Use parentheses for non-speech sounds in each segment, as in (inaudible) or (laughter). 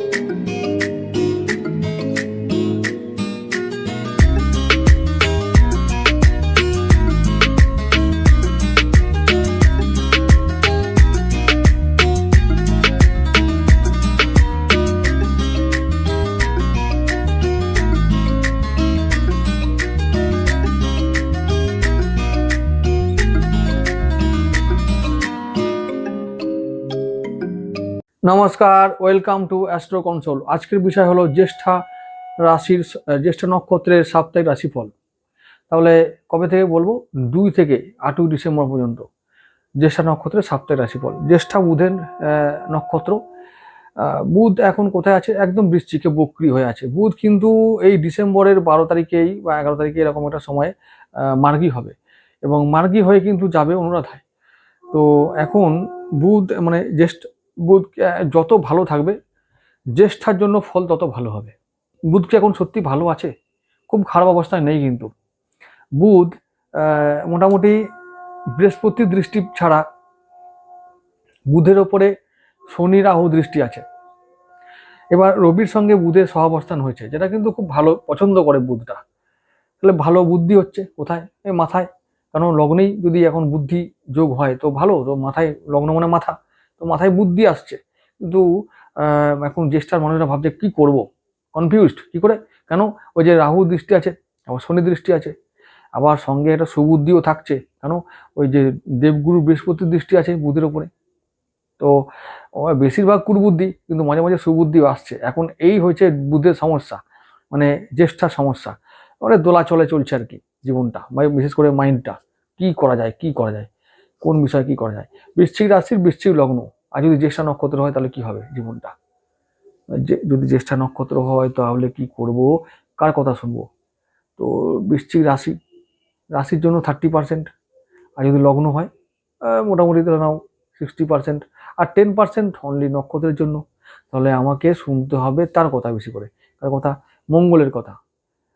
you. নমস্কার, welcome to astro console. আজকের বিষয় হলো জ্যেষ্ঠা রাশির, জ্যেষ্ঠ নক্ষত্রের সাপ্তাহিক রাশিফল। তাহলে কবে থেকে বলব? দুই থেকে আটই ডিসেম্বর পর্যন্ত জ্যেষ্ঠা নক্ষত্রের সাপ্তাহিক রাশিফল। জ্যেষ্ঠা বুধের নক্ষত্র। বুধ এখন কোথায় আছে? একদম বৃশ্চিকে বক্রি হয়ে আছে। বুধ কিন্তু এই ডিসেম্বরের বারো তারিখেই বা এগারো তারিখে এরকম একটা সময় মার্গী হবে এবং মার্গী হয়ে কিন্তু যাবে অনুরাধায়। তো এখন বুধ মানে জ্যেষ্ঠ বুধ যত ভালো থাকবে, জ্যেষ্ঠার জন্য ফল তত ভালো হবে। বুধ কি এখন সত্যি ভালো আছে? খুব খারাপ অবস্থায় নেই কিন্তু। বুধ মোটামুটি বৃহস্পতির দৃষ্টি ছাড়া বুধের ওপরে শনি রাহু দৃষ্টি আছে। এবার রবির সঙ্গে বুধের সহাবস্থান হয়েছে, যেটা কিন্তু খুব ভালো, পছন্দ করে বুধটা। তাহলে ভালো বুদ্ধি হচ্ছে কোথায়? এই মাথায়। কারণ লগ্নেই যদি এখন বুদ্ধি যোগ হয়, তো ভালো। তো মাথায় লগ্ন মানে মাথা। তো মাথায় বুদ্ধি আসছে। কিন্তু এখন জ্যেষ্ঠার মানুষরা ভাবছে, কি করব? কনফিউজড কি করে? কেন? ওই যে রাহু দৃষ্টি আছে, আবার শনি দৃষ্টি আছে, আবার সঙ্গে একটা সুবুদ্ধিও থাকছে, কেন? ওই যে দেবগুরু বৃহস্পতির দৃষ্টি আছে বুদ্ধির ওপরে। তো বেশিরভাগ কুরবুদ্ধি, কিন্তু মাঝে মাঝে সুবুদ্ধিও আসছে। এখন এই হয়েছে বুদ্ধের সমস্যা মানে জ্যেষ্ঠার সমস্যা। মানে দোলাচলে চলছে আর কি জীবনটা বিশেষ করে মাইন্ডটা। কি করা যায়, কি করা যায়? কোন বিষয়ে কি করা যায়? বৃশ্চিক রাশির বৃশ্চিক লগ্ন। আর যদি জ্যেষ্ঠা নক্ষত্র হয়, তাহলে কি হবে জীবনটা? যদি জ্যেষ্ঠা নক্ষত্র হয়, তাহলে কি করব? কার কথা শুনব? তো বৃশ্চিক রাশি, রাশির জন্য থার্টি পার্সেন্ট আর যদি লগ্ন হয় মোটামুটি ধরে নাও সিক্সটি পার্সেন্ট আর টেন পার্সেন্ট অনলি নক্ষত্রের জন্য। তাহলে আমাকে শুনতে হবে তার কথা বেশি করে। তার কথা মঙ্গলের কথা।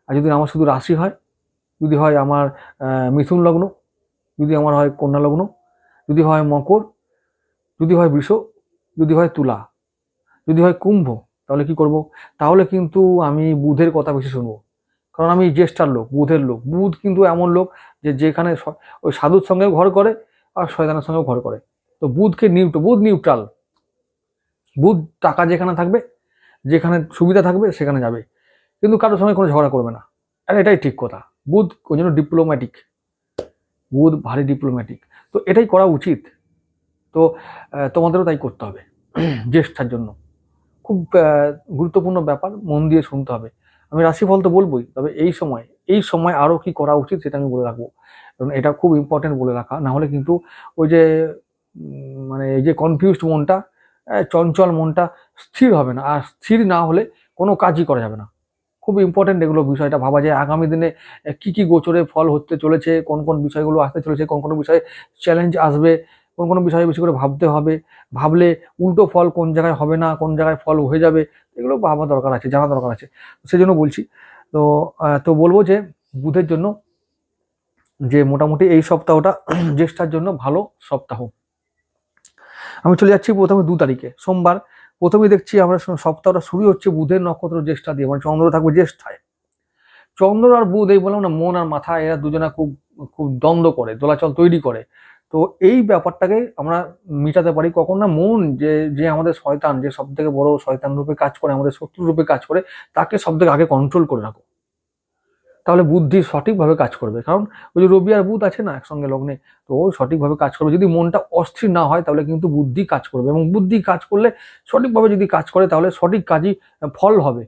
আর যদি আমার শুধু রাশি হয়, যদি হয় আমার মিথুন লগ্ন, যদি আমার হয় কন্যা লগ্ন যদি হয় মকর, যদি হয় বৃষ, যদি হয় তুলা, যদি হয় কুম্ভ, তাহলে কি করব? তাহলে কিন্তু আমি বুধের কথা বেশি শুনব। কারণ আমি জ্যেষ্ঠার লোক, বুধের লোক। বুধ কিন্তু এমন লোক যে যেখানে ওই সাধুর সঙ্গেও ঘর করে আর শয়তানের সঙ্গেও ঘর করে। তো বুধকে নিউট্র বুধ নিউট্রাল বুধ টাকা যেখানে থাকবে, যেখানে সুবিধা থাকবে, সেখানে যাবে। কিন্তু কারোর সঙ্গে কোনো ঝগড়া করবে না। আর এটাই ঠিক কথা। বুধ ওই জন্য ডিপ্লোম্যাটিক বুধ ভারী ডিপ্লোম্যাটিক তো এটাই করা উচিত। তো তোমাদেরও তাই করতে হবে, (clears throat) জ্যেষ্ঠার জন্য। খুব গুরুত্বপূর্ণ ব্যাপার, মন দিয়ে শুনতে হবে। আমি রাশিফল তো বলবোই, তবে এই সময় এই সময় আরও কি করা উচিত সেটা আমি বলে রাখব। কারণ এটা খুব ইম্পর্টেন্ট বলে রাখা না হলে কিন্তু ওই যে মানে এই যে কনফিউজড মনটা চঞ্চল মনটা স্থির হবে না। আর স্থির না হলে কোনো কাজই করা যাবে না। খুব ইম্পর্টেন্ট এগুলো বিষয়টা। ভাবা যায় আগামী দিনে কি কি গোচরে ফল হতে চলেছে, কোন কোন বিষয়গুলো আসতে চলেছে, কোন কোন বিষয়ে চ্যালেঞ্জ আসবে, কোন কোন বিষয়ে বেশি করে ভাবতে হবে। ভাবলে উল্টো ফল কোন জায়গায় হবে না, কোন জায়গায় ফল হয়ে যাবে, এগুলো ভাবা দরকার আছে, জানা দরকার আছে। সেই জন্য বলছি, তো তো বলব যে, বুধের জন্য যে মোটামুটি এই সপ্তাহটা (clears throat) জ্যেষ্ঠার জন্য ভালো সপ্তাহ। আমি চলে যাচ্ছি প্রথমে দু তারিখে, সোমবার। প্রথমে দেখছি আমরা সপ্তাহটা শুরু হচ্ছে বুধের নক্ষত্র জ্যেষ্ঠা দিয়ে মানে চন্দ্র থাকবে জ্যেষ্ঠায়। চন্দ্র আর বুধ এই বললাম না, মন আর মাথা, এরা দুজনা খুব খুব দ্বন্দ্ব করে, দোলাচল তৈরি করে। তো এই ব্যাপারটাকে আমরা মিটাতে পারি। কখন না মন যে যে আমাদের শয়তান, যে সব থেকে বড় শয়তান রূপে কাজ করে, আমাদের শত্রু রূপে কাজ করে, তাকে সব থেকে আগে কন্ট্রোল করে রাখো। তাহলে বুদ্ধি সঠিকভাবে কাজ করবে। কারণ ওই যে রবি আর বুধ আছে না একসঙ্গে লগ্নে, তো ও সঠিকভাবে কাজ করবে। যদি মনটা অস্থির না হয়, তাহলে কিন্তু বুদ্ধি কাজ করবে এবং বুদ্ধি কাজ করলে সঠিকভাবে যদি কাজ করে, তাহলে সঠিক কাজই ফল হবে।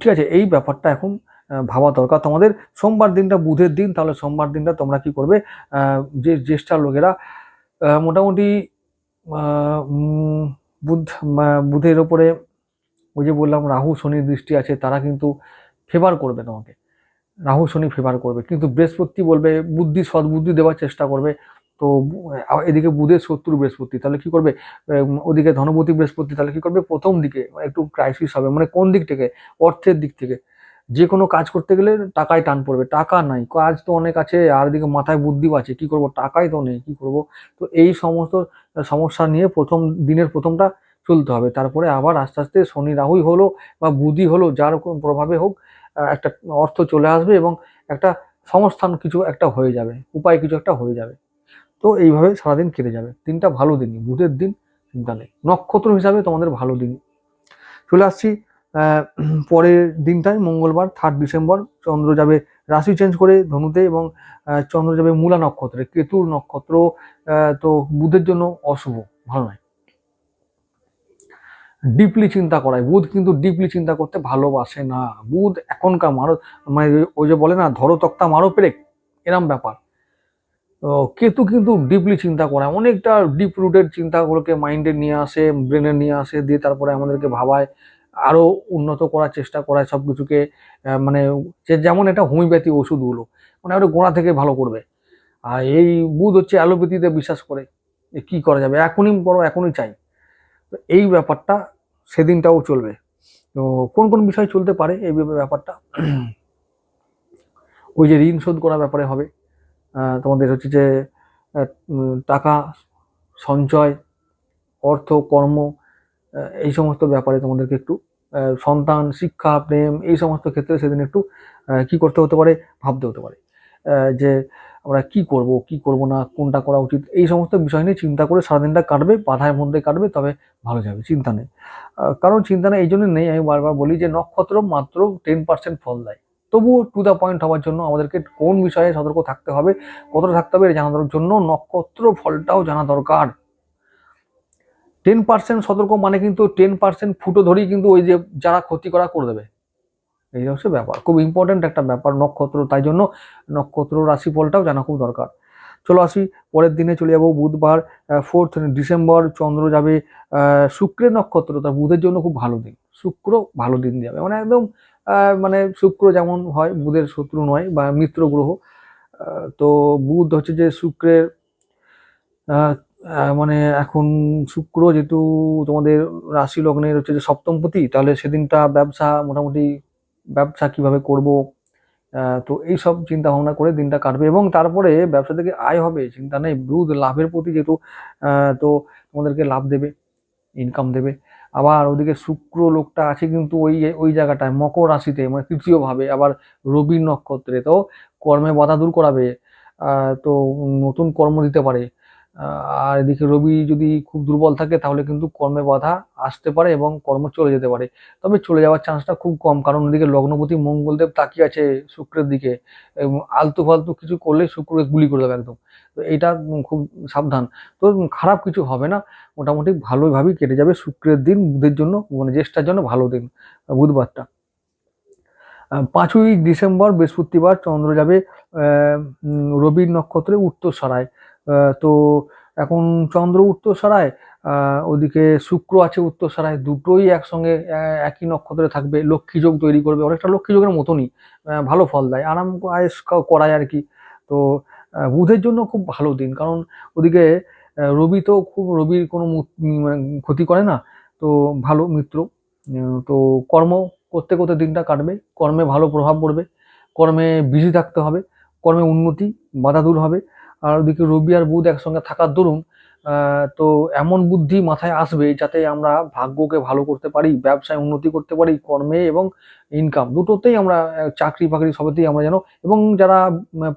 ঠিক আছে, এই ব্যাপারটা এখন ভাবা দরকার। তোমাদের সোমবার দিনটা বুধের দিন, তাহলে সোমবার দিনটা তোমরা কি করবে? যে জ্যেষ্ঠা লোকেরা মোটামুটি বুধ বুধের ওপরে ওই যে বললাম রাহু, শনির দৃষ্টি আছে, তারা কিন্তু ফেভার করবে তোমাকে। রাহু, শনি ফেভার করবে। কিন্তু বৃহস্পতি বলবে, বুদ্ধি, সদ্বুদ্ধি দেওয়ার চেষ্টা করবে। তো এদিকে বুধের শত্রু বৃহস্পতি, তাহলে কি করবে? ওদিকে ধনপতি বৃহস্পতি, তাহলে কি করবে? প্রথম দিকে একটু ক্রাইসিস হবে মানে কোন দিক থেকে? অর্থের দিক থেকে। যে কোনো কাজ করতে গেলে টাকায় টান পড়বে। টাকা নাই, কাজ তো অনেক আছে, আর এদিকে মাথায় বুদ্ধিও আছে, কি করব? টাকাই তো নেই, কি করব? তো এই সমস্ত সমস্যা নিয়ে প্রথম দিনের প্রথমটা চলতে হবে। তারপরে আবার আস্তে আস্তে শনি, রাহুই হলো বা বুধি হলো, যার প্রভাবে হোক একটা অর্থ চলে আসবে এবং একটা সংস্থান কিছু একটা হয়ে যাবে, উপায় কিছু একটা হয়ে যাবে। তো এইভাবে সারাদিন কেটে যাবে। দিনটা ভালো দিনই, বুধের দিন চিন্তা নেই। নক্ষত্র হিসাবে তোমাদের ভালো দিন। চলে আসছি পরের দিনটায়, মঙ্গলবার থার্ড ডিসেম্বর চন্দ্র যাবে রাশি চেঞ্জ করে ধনুতে এবং চন্দ্র যাবে মূলা নক্ষত্রে, কেতুর নক্ষত্র তো বুধের জন্য অশুভ, ভালো নয়। ডিপলি চিন্তা করায়। বুধ কিন্তু ডিপলি চিন্তা করতে ভালোবাসে না। বুধ এখনকার মারো মানে ওই যে বলে না, ধরো তক্তা মারো পেরেক, এরম ব্যাপার। তো কেতু কিন্তু ডিপলি চিন্তা করায়। অনেকটা ডিপ রুটেড চিন্তাগুলোকে মাইন্ডে নিয়ে আসে ব্রেনে নিয়ে আসে, দিয়ে তারপরে আমাদেরকে ভাবায় আরও উন্নত করার চেষ্টা করায় সব কিছুকে মানে যে যেমন এটা হোমিওপ্যাথি ওষুধগুলো মানে আরও গোড়া থেকে ভালো করবে। আর এই বুধ হচ্ছে অ্যালোপ্যাথিতে বিশ্বাস করে কি করা যাবে। এখনই বড় এখনই চাই। তো এই ব্যাপারটা সেদিনটাও চলবে। তো কোন কোন বিষয় চলতে পারে এই ব্যাপারটা? ওই যে ঋণ শোধ করার ব্যাপারে হবে। তোমাদের হচ্ছে যে টাকা সঞ্চয়, অর্থ, কর্ম এই সমস্ত ব্যাপারে তোমাদেরকে একটু সন্তান, শিক্ষা, প্রেম, এই সমস্ত ক্ষেত্রে সেদিন একটু কি করতে হতে পারে? ভাবতে হতে পারে। যে আমরা কি করব কি করব না, কোনটা করা উচিত, এই সমস্ত বিষয় নিয়ে চিন্তা করে সারাদিনটা কাটবে, বাধার মধ্যে কাটবে, তবে ভালো যাবে, চিন্তা নেই। কারণ চিন্তা নেই, এই জন্য নেই, আমি বারবার বলি যে নক্ষত্র মাত্র টেন পার্সেন্ট ফল দেয়। তবুও টু দ্য পয়েন্ট হওয়ার জন্য আমাদেরকে কোন বিষয়ে সতর্ক থাকতে হবে, কতটা থাকতে হবে, এটা জানার জন্য নক্ষত্র ফলটাও জানা দরকার। টেন পার্সেন্ট সতর্ক মানে কিন্তু টেন পার্সেন্ট ফুটো ধরেই কিন্তু ওই যে যারা ক্ষতি করা করে দেবে। এই হচ্ছে ব্যাপার। খুব ইম্পর্ট্যান্ট একটা ব্যাপার নক্ষত্র, তাই জন্য নক্ষত্র রাশিফলটাও জানা খুব দরকার। চলো আসি, পরের দিনে চলে যাব বুধবার ফোর্থ ডিসেম্বর চন্দ্র যাবে শুক্রের নক্ষত্র, তা বুধের জন্য খুব ভালো দিন। শুক্র ভালো দিন যাবে মানে একদম মানে শুক্র যেমন হয়, বুধের শত্রু নয় বা মিত্র গ্রহ। তো বুধ হচ্ছে যে শুক্রের মানে এখন শুক্র যেহেতু তোমাদের রাশি লগ্নের হচ্ছে যে সপ্তমপতি, তাহলে সেদিনটা ব্যবসা মোটামুটি ব্যবসা কীভাবে করব তো এই সব চিন্তা ভাবনা করে দিনটা কাটবে এবং তারপরে ব্যবসা থেকে আয় হবে, চিন্তা নেই বুধ লাভের প্রতি যেহেতু তো তোমাদেরকে লাভ দেবে ইনকাম দেবে। আবার ওদিকে শুক্র লোকটা আছে কিন্তু ওই ওই জায়গাটায়, মকর রাশিতে মানে তৃতীয়ভাবে, আবার রবি নক্ষত্রে, তো কর্মে বাধা দূর করাবে তো নতুন কর্ম দিতে পারে। আর এদিকে রবি যদি খুব দুর্বল থাকে, তাহলে কিন্তু কর্মে বাধা আসতে পারে এবং কর্ম চলে যেতে পারে। তবে চলে যাওয়ার চান্সটা খুব কম, কারণ ওদিকে লগ্নপতি মঙ্গলদেব তাকিয়ে আছে শুক্রের দিকে এবং আলতু ফালতু কিছু করলে শুক্রকে গুলি করে দেবে একদম। তো উম খুব সাবধান। তো খারাপ কিছু হবে না, মোটামুটি ভালোভাবেই কেটে যাবে শুক্রের দিন, বুধের জন্য মানে জ্যেষ্ঠার জন্য ভালো দিন, বুধবারটা। পাঁচই ডিসেম্বর বৃহস্পতিবার চন্দ্র যাবে রবির নক্ষত্রে উত্তর সরায় তো এখন চন্দ্র উত্তর সরায় ওদিকে শুক্র আছে উত্তর সরায় দুটোই একসঙ্গে একই নক্ষত্রে থাকবে, লক্ষ্মী যোগ তৈরি করবে, অনেকটা লক্ষ্মী যোগের মতনই ভালো ফল দেয়, আরাম আয়েস করায় আর কি, তো বুধের জন্য খুব ভালো দিন, কারণ ওদিকে রবি তো খুব, রবির কোনো মানে ক্ষতি করে না, তো ভালো মিত্র তো কর্ম করতে করতে দিনটা কাটবে, কর্মে ভালো প্রভাব পড়বে, কর্মে বিজি থাকতে হবে, কর্মে উন্নতি, বাধা দূর হবে আর ওদিকে রবি আর বুধ একসঙ্গে থাকার দরুন তো এমন বুদ্ধি মাথায় আসবে যাতে আমরা ভাগ্যকে ভালো করতে পারি, ব্যবসায় উন্নতি করতে পারি, কর্মে এবং ইনকাম দুটোতেই আমরা চাকরি বাকরি সবেতেই আমরা যেন, এবং যারা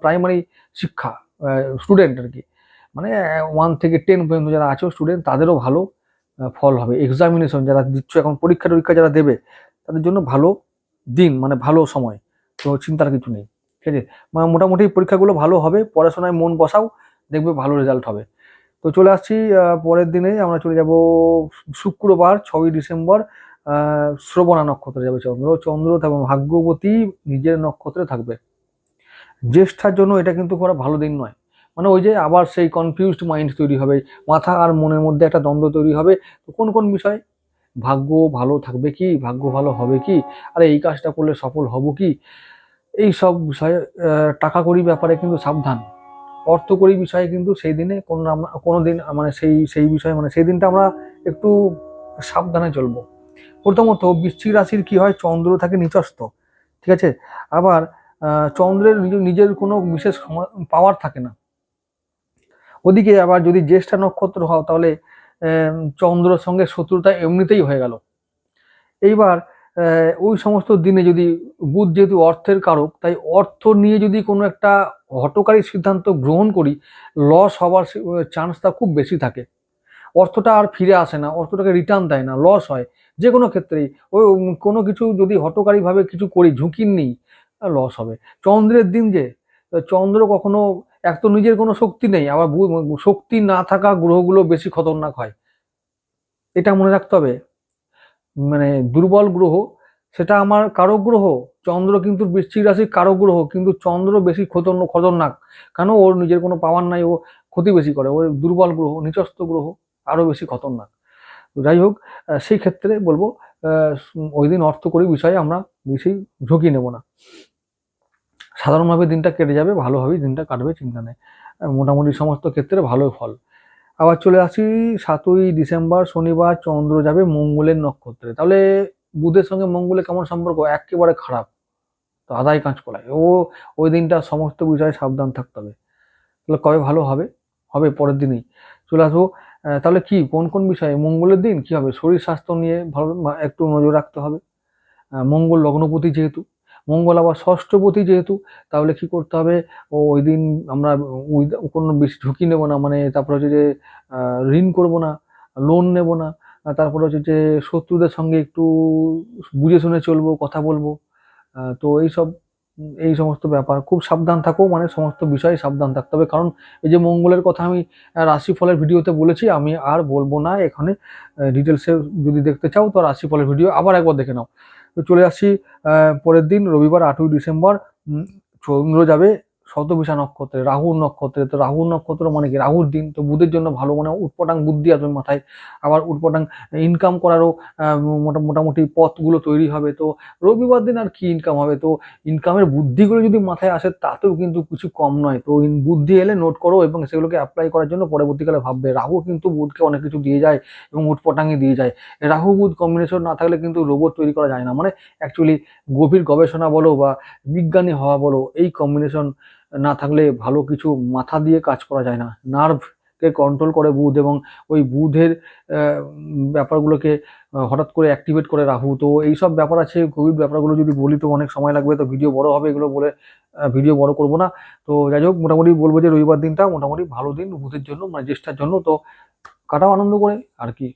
প্রাইমারি শিক্ষা স্টুডেন্ট আর কি মানে ওয়ান থেকে টেন পর্যন্ত যারা আছো স্টুডেন্ট তাদেরও ভালো ফল হবে। এক্সামিনেশন যারা দিচ্ছ, এখন পরীক্ষা টরীক্ষা যারা দেবে, তাদের জন্য ভালো দিন মানে ভালো সময়, তো চিন্তার কিছু নেই। ঠিক আছে? মানে মোটামুটি পরীক্ষাগুলো ভালো হবে, পড়াশোনায় মন বসাও, দেখবে ভালো রেজাল্ট হবে। তো চলে আসছি পরের দিনে আমরা চলে যাব শুক্রবার, ছয়ই ডিসেম্বর শ্রবণা নক্ষত্রে যাবে চন্দ্র। চন্দ্র থাকবে ভাগ্যবতী নিজের নক্ষত্রে থাকবে। জ্যেষ্ঠার জন্য এটা কিন্তু একটা ভালো দিন নয়। মানে ওই যে আবার সেই কনফিউজড মাইন্ড তৈরি হবে, মাথা আর মনের মধ্যে একটা দ্বন্দ্ব তৈরি হবে। তো কোন কোন বিষয়? ভাগ্য ভালো থাকবে কি? ভাগ্য ভালো হবে কি? আরে এই কাজটা করলে সফল হব কি? এই সব বিষয়ে টাকা কড়ি ব্যাপারে কিন্তু সাবধান। অর্থ কড়ি বিষয়ে কিন্তু সেই দিনে কোনো কোনো দিন মানে সেই সেই বিষয়ে মানে সেই দিনটা আমরা একটু সাবধানে চলবো। প্রথমত বৃশ্চিক রাশির কি হয়? চন্দ্র থাকে নিচস্ত ঠিক আছে? আবার চন্দ্রের নিজের কোনো বিশেষ পাওয়ার থাকে না। ওদিকে আবার যদি জ্যেষ্ঠা নক্ষত্র হও, তাহলে চন্দ্রর সঙ্গে শত্রুতা এমনিতেই হয়ে গেল। এইবার ওই সমস্ত দিনে যদি বুধ যেহেতু অর্থের কারক, তাই অর্থ নিয়ে যদি কোনো একটা হটকারী সিদ্ধান্ত গ্রহণ করি লস হওয়ার চান্সটা খুব বেশি থাকে। অর্থটা আর ফিরে আসে না, অর্থটাকে রিটার্ন দেয় না লস হয়। যে কোনো ক্ষেত্রেই। ওই কোনো কিছু যদি হটকারীভাবে কিছু করি, ঝুঁকি নেই লস হবে। চন্দ্রের দিন যে চন্দ্র কখনো, এক তো নিজের কোনো শক্তি নেই, আবার শক্তি না থাকা গ্রহগুলো বেশি খতরনাক হয়। এটা মনে রাখতে হবে। মানে দুর্বল গ্রহ, সেটা আমার কারক গ্রহ, চন্দ্র কিন্তু বৃশ্চিক রাশির কারক গ্রহ, কিন্তু চন্দ্র বেশি খতর- খতরনাক। কেন? ওর নিজের কোনো পাওয়ার নাই, ও ক্ষতি বেশি করে। ও দুর্বল গ্রহ, নিচস্থ গ্রহ আরও বেশি খতরনাক। যাই হোক সেই ক্ষেত্রে বলব ওই দিন অর্থ করি বিষয়ে আমরা বেশি ঝুঁকি নেব না। সাধারণভাবে দিনটা কেটে যাবে, ভালোভাবেই দিনটা কাটবে, চিন্তা নেই। মোটামুটি সমস্ত ক্ষেত্রে ভালো ফল। আবার চলে আসি, সাতই ডিসেম্বর শনিবার চন্দ্র যাবে মঙ্গলের নক্ষত্রে। তাহলে বুধের সঙ্গে মঙ্গলের কেমন সম্পর্ক? একেবারে খারাপ। তো আদায় কাজ করায় ও, ওই দিনটা সমস্ত বিষয়ে সাবধান থাকতে হবে। তাহলে কবে ভালো হবে? হবে পরের দিনই। চলে আসব। তাহলে কি, কোন কোন বিষয়ে? মঙ্গলের দিন কি হবে? শরীর স্বাস্থ্য নিয়ে ভালো, একটু নজর রাখতে হবে। মঙ্গল লগ্নপতি যেহেতু মঙ্গল আবার ষষ্ঠপতি যেহেতু, তাহলে কি করতে হবে? ও ওই দিন আমরা কোনো বেশি ঝুঁকি নেব না মানে তারপরে হচ্ছে যে ঋণ করব না লোন নেব না তারপরে হচ্ছে যে, শত্রুদের সঙ্গে একটু বুঝে শুনে চলবো, কথা বলব তো এইসব এই সমস্ত ব্যাপার। খুব সাবধান থাকো মানে সমস্ত বিষয়ে সাবধান থাকতে হবে। কারণ এই যে মঙ্গলের কথা আমি রাশিফলের ভিডিওতে বলেছি, আমি আর বলব না এখানে ডিটেলসে যদি দেখতে চাও, তো রাশিফলের ভিডিও আবার একবার দেখে নাও। তো চলে আসছি পরের দিন রবিবার আটই ডিসেম্বর চন্দ্র যাবে শতবিশা নক্ষত্রে, রাহুর নক্ষত্রে, তো রাহুর নক্ষত্র মানে কি? রাহুর দিন তো বুধের জন্য ভালো মানে উৎপটাং বুদ্ধি আসবে মাথায়। আবার উৎপটাং ইনকাম করারও মোটা- মোটামুটি পথগুলো তৈরি হবে। তো রবিবার দিন আর কি ইনকাম হবে? তো ইনকামের বুদ্ধিগুলো যদি মাথায় আসে, তাতেও কিন্তু কিছু কম নয়। তো বুদ্ধি এলে নোট করো এবং সেগুলোকে অ্যাপ্লাই করার জন্য পরবর্তীকালে ভাববে। রাহু কিন্তু বুধকে অনেক কিছু দিয়ে যায় এবং উৎপটাঙ্গে দিয়ে যায়। রাহু বুধ কম্বিনেশন না থাকলে কিন্তু রোবট তৈরি করা যায় না। মানে অ্যাকচুয়ালি গভীর গবেষণা বলো বা বিজ্ঞানী হওয়া বলো, এই কম্বিনেশন না থাকলে ভালো কিছু মাথা দিয়ে কাজ করা যায় না। নার্ভকে কন্ট্রোল করে বুধ এবং ওই বুধের ব্যাপারগুলোকে হঠাৎ করে অ্যাক্টিভেট করে রাহু। তো এই সব ব্যাপার আছে গভীর ব্যাপারগুলো যদি বলি তো অনেক সময় লাগবে, তো ভিডিও বড় হবে এগুলো বলে ভিডিও বড় করব না। তো যাই হোক, মোটামুটি বলব যে রবিবার দিনটা মোটামুটি ভালো দিন, বুধের জন্য মানে জ্যেষ্ঠার জন্য। তো কাটাও আনন্দ করে, আর কি